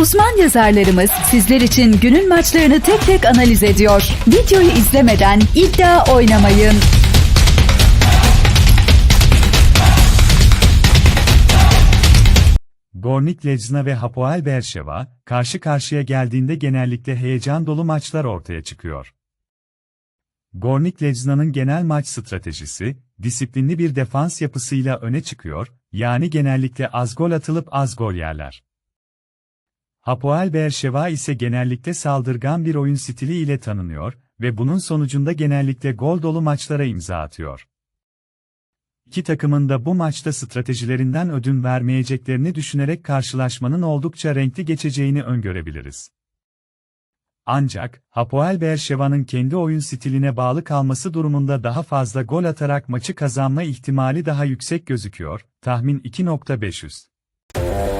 Uzman yazarlarımız sizler için günün maçlarını tek tek analiz ediyor. Videoyu izlemeden iddia oynamayın. Gornik Lejna ve Hapoel Berşeva, karşı karşıya geldiğinde genellikle heyecan dolu maçlar ortaya çıkıyor. Gornik Lejna'nın genel maç stratejisi, disiplinli bir defans yapısıyla öne çıkıyor, yani genellikle az gol atılıp az gol yerler. Hapoel Berşeva ise genellikle saldırgan bir oyun stili ile tanınıyor ve bunun sonucunda genellikle gol dolu maçlara imza atıyor. İki takımın da bu maçta stratejilerinden ödün vermeyeceklerini düşünerek karşılaşmanın oldukça renkli geçeceğini öngörebiliriz. Ancak, Hapoel Berşeva'nın kendi oyun stiline bağlı kalması durumunda daha fazla gol atarak maçı kazanma ihtimali daha yüksek gözüküyor, tahmin 2.500.